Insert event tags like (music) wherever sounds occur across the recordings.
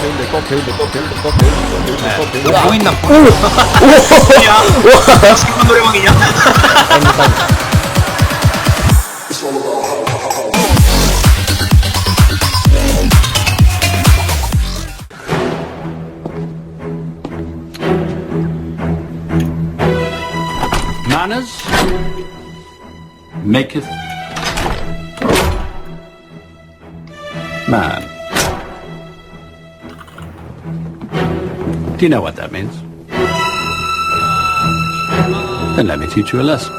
배운데 거 배운데 거 배운데 거 배운데 거 배운데 거 배운데 뭐 보인다 야 멕시코 노래방이냐 Manners maketh man. Do you know what that means? Then let me teach you a lesson.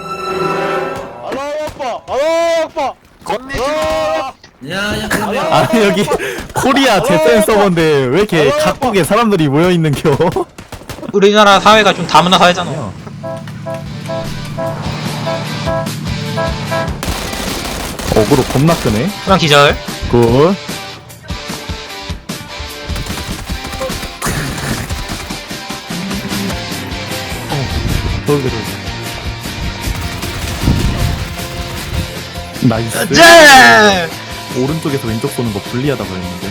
아니 여기 코리아 재팬 서버인데 왜 이렇게 각국의 사람들이 모여 있는겨? 우리나라 사회가 좀 다문화 사회잖아. 어그로 겁나 끄네. 그냥 기절. 굿 돌게 돌게 나이스. 제 오른쪽에서 왼쪽 쏘는 거 불리하다 그랬는데.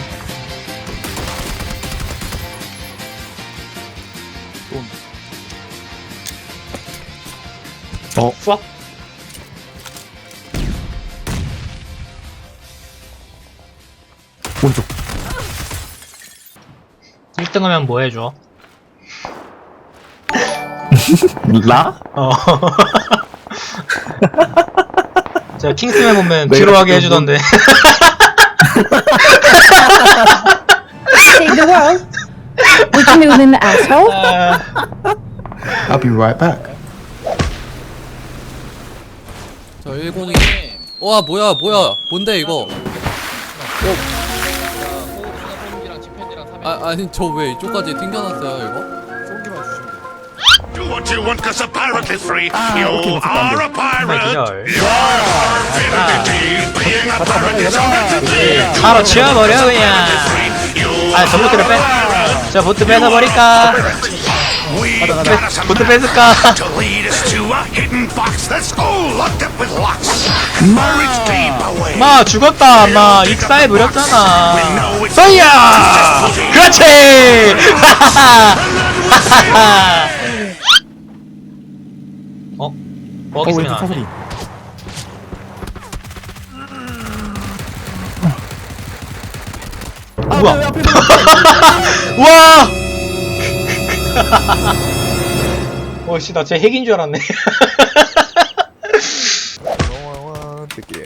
어? 수학 오른쪽. 1등 하면 뭐 해줘 라? 어 제가 킹스맨 보면 내가 뒤로 하게 또 해주던데 Take the world. We can move in the asshole. I'll be right back 저 102. 와 뭐야 뭐야 뭔데 이거? 아 아니 저 왜 이쪽까지 튕겨놨어요 이거? Do what you want, cause a pirate is free. you are a pirate. 기절 Your virginity. Being a pirate is a necessity. 바로 치워버려 그냥 You 아저 보트를 빼저 보트 뺏어버릴까 보트 뺏을까 to lead us to a hidden box that's all locked up with locks. Buried deep away. 마 죽었다 마 익사해 버렸잖아 쏘야 그렇지 어? 어, 버기 왼쪽 차소리. 아, 뭐야? 왜 앞에 있는 와! 어씨 나 제 핵인 줄 알았네. 와와와 새끼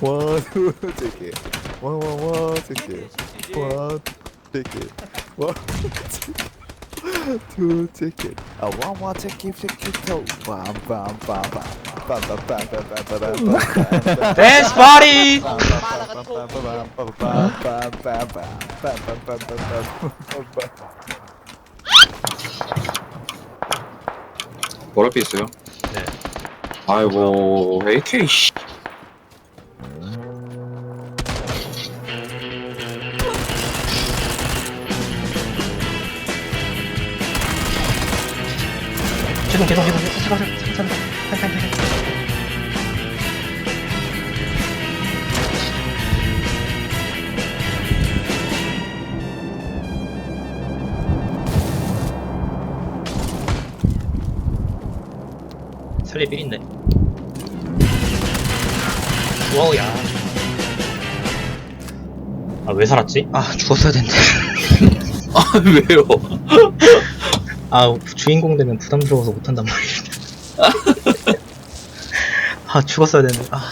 와두 새끼 와와와 새끼 와 새끼 와 two ticket. A one one ticket, ticket, to bam bam bam bam. Dance party! 머리 피 있어요? I will AK, 죄송 죄송 죄송 잠깐 잠깐 잠깐 잠깐 잠깐 살리 삘인데 와우야 아 왜 살았지? 아 죽었어야 됐는데 아 왜요? 아 주인공 되면 부담스러워서 못한단 말이야. (laughs) 아 죽었어야 되는데. 아.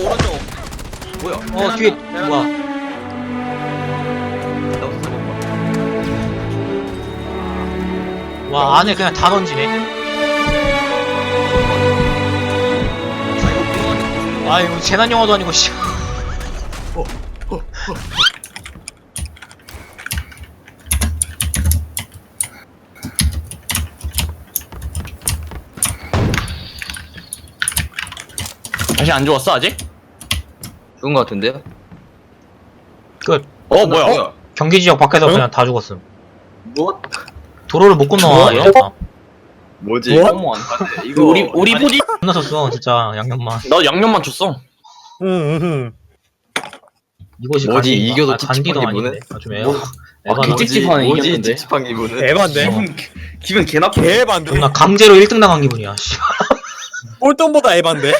오른쪽 뭐야? 어 뒤에 뭐야? 와 안에 그냥 다 던지네. 아 이거 재난 영화도 아니고 씨 다시 안 죽었어 아직? 죽은 거 같은데요? 끝 어 뭐야? 경기 지역 밖에서 그냥 다 죽었음 뭐? 도로를 못 건너와 뭐야? 얘가 뭐지? 어머 안. 이거 우리 우리 포지? 건너섰어 진짜 양념만 나 양념만 줬어. 이것이 뭐지, 간디 이겨도 아, 찝찝한 아닌데 기분은? 아, 좀 에바 뭐- 아, 너 찝찝하네 뭐지, 이겼는데 찝찝한 기분은 에반데? 기분- 기분 개나 개반데? 존나 강제로 1등 당한 기분이야 씨. 꼴등보다 에반데?